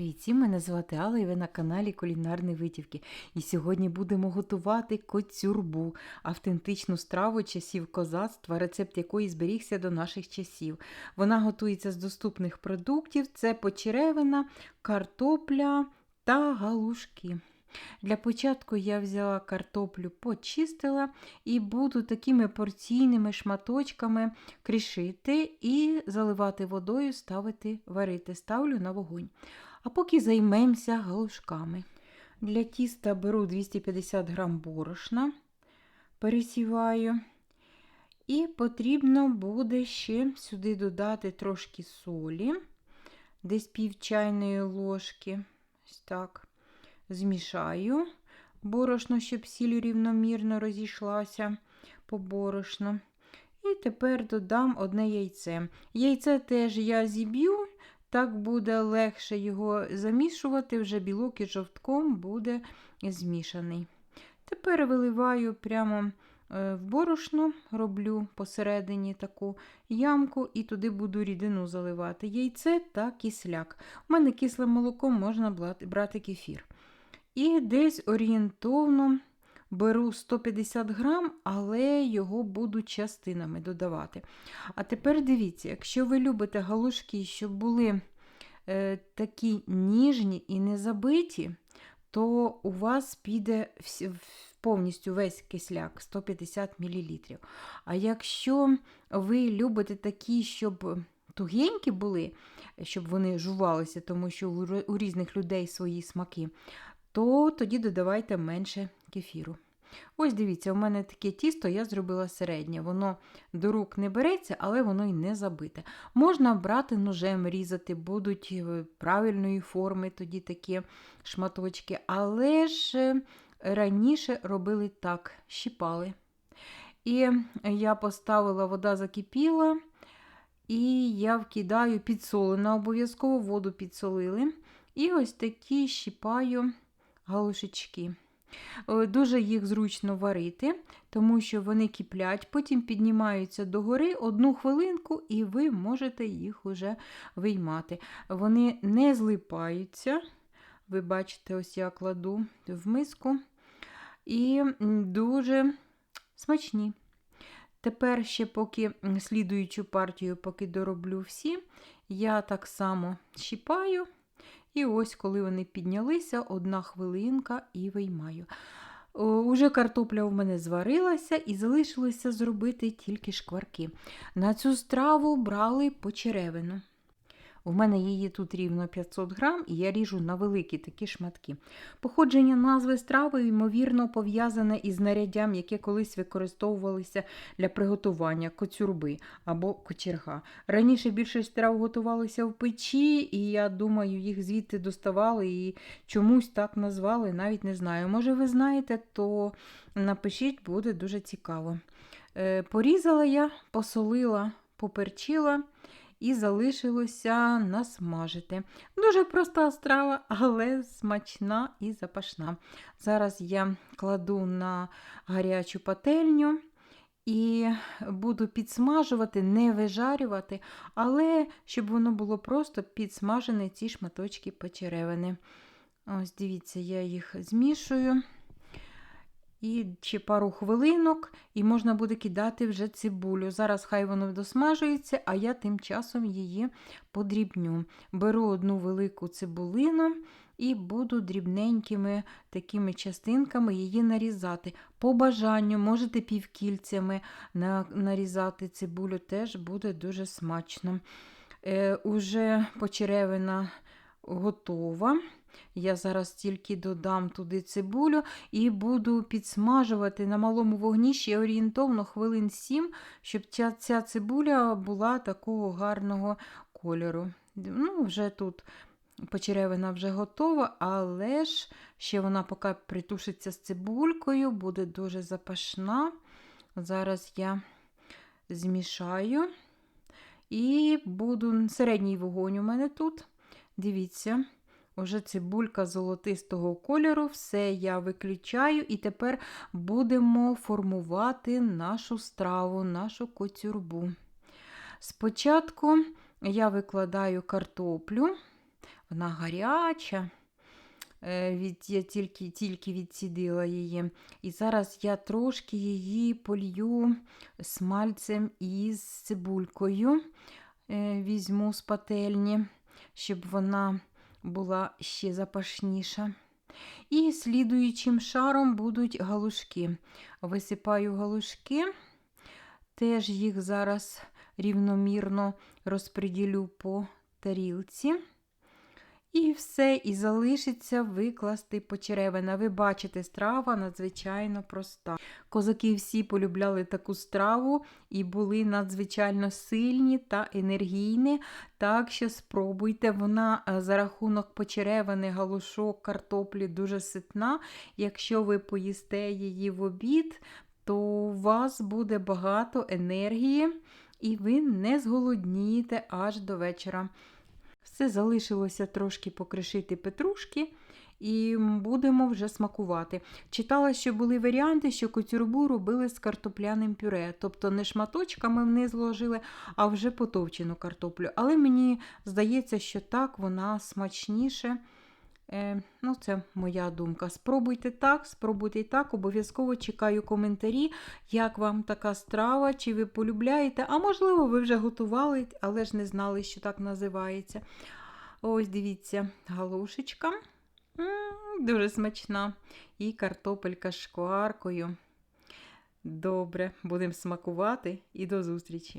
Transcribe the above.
Привіт, мене звати Алла і ви на каналі Кулінарні Витівки. І сьогодні будемо готувати коцюрбу, автентичну страву часів козацтва, рецепт якої зберігся до наших часів. Вона готується з доступних продуктів: це почеревина, картопля та галушки. Для початку я взяла картоплю, почистила і буду такими порційними шматочками крішити і заливати водою, ставити варити. Ставлю на вогонь. А поки займемося галушками. Для тіста беру 250 грам борошна, пересіваю. І потрібно буде ще сюди додати трошки солі, десь пів чайної ложки. Ось так. Змішаю борошно, щоб сіль рівномірно розійшлася по борошну. І тепер додам одне яйце. Яйце теж я зіб'ю, так буде легше його замішувати, вже білок із жовтком буде змішаний. Тепер виливаю прямо в борошно, роблю посередині таку ямку і туди буду рідину заливати. Яйце та кисляк. У мене кисле молоко можна брати кефір. І десь орієнтовно беру 150 грам, але його буду частинами додавати. А тепер дивіться, якщо ви любите галушки, щоб були е, такі ніжні і не забиті, то у вас піде повністю весь кисляк 150 мл. А якщо ви любите такі, щоб тугенькі були, щоб вони жувалися, тому що у різних людей свої смаки, то тоді додавайте менше кефіру. Ось дивіться, у мене таке тісто я зробила середнє. Воно до рук не береться, але воно й не забите. Можна брати ножем, різати, будуть е, правильної форми тоді такі шматочки. Але ж е, раніше робили так, щіпали. І я поставила, вода закипіла, і я вкидаю підсолена, обов'язково воду підсолили. І ось такі щіпаю галушечки. Е, дуже їх зручно варити, тому що вони киплять, потім піднімаються догори одну хвилинку, і ви можете їх уже виймати. Вони не злипаються. Ви бачите, ось я кладу в миску. І дуже смачні. Тепер ще, поки слідуючу партію, поки дороблю всі, я так само щіпаю. І ось, коли вони піднялися, одна хвилинка і виймаю. Уже картопля в мене зварилася і залишилося зробити тільки шкварки. На цю страву брали почеревину. У мене її тут рівно 500 грам, і я ріжу на великі такі шматки. Походження назви страви, ймовірно, пов'язане із знаряддям, яке колись використовувалося для приготування коцюрби або кочерга. Раніше більшість страв готувалися в печі, і я думаю, їх звідти доставали і чомусь так назвали, навіть не знаю. Може, ви знаєте, то напишіть, буде дуже цікаво. Е, порізала я, посолила, поперчила і залишилося насмажити. Дуже проста страва, але смачна і запашна. Зараз я кладу на гарячу пательню. І буду підсмажувати, не вижарювати, але щоб воно було просто підсмажене ці шматочки почеревини. Ось, дивіться, я їх змішую і ще пару хвилинок, і можна буде кидати вже цибулю. Зараз хай воно досмажується, а я тим часом її подрібню. Беру одну велику цибулину і буду дрібненькими такими частинками її нарізати. По бажанню, можете півкільцями нарізати цибулю, теж буде дуже смачно. Е, Уже почеревина готова. Я зараз тільки додам туди цибулю і буду підсмажувати на малому вогні ще орієнтовно хвилин 7, щоб ця, ця цибуля була такого гарного кольору. Ну, Вже тут почеревина вже готова, але ж ще вона поки притушиться з цибулькою, буде дуже запашна. Зараз я змішаю і буду середній вогонь у мене тут. Дивіться. Уже цибулька золотистого кольору, все я виключаю, і тепер будемо формувати нашу страву, нашу коцюрбу. Спочатку я викладаю картоплю Вона гаряча. Е, Від, я тільки, тільки відсідила її. І зараз я трошки її полью смальцем із цибулькою. Е, Візьму з пательні, щоб вона була ще запашніша. І слідуючим шаром будуть галушки. Висипаю галушки, теж їх зараз рівномірно розподілю по тарілці. І все, і залишиться викласти почеревина. Ви бачите, страва надзвичайно проста. Козаки всі полюбляли таку страву і були надзвичайно сильні та енергійні. Так що спробуйте, вона е, за рахунок почеревини, галушок, картоплі дуже ситна. Якщо ви поїсте її в обід, то у вас буде багато енергії, і ви не зголоднієте аж до вечора. Все залишилося трошки покришити петрушки. І будемо вже смакувати. Читала, що були варіанти, що коцюрбу робили з картопляним пюре. Тобто не шматочками вниз ложили, а вже потовчену картоплю. Але мені здається, що так вона смачніше. Е, ну, Це моя думка. Спробуйте так, спробуйте так. Обов'язково чекаю коментарі, як вам така страва, чи ви полюбляєте, а можливо, ви вже готували, але ж не знали, що так називається. Ось дивіться, галушечка. Дуже смачна. І картопелька з шкваркою. Добре, будемо смакувати і до зустрічі!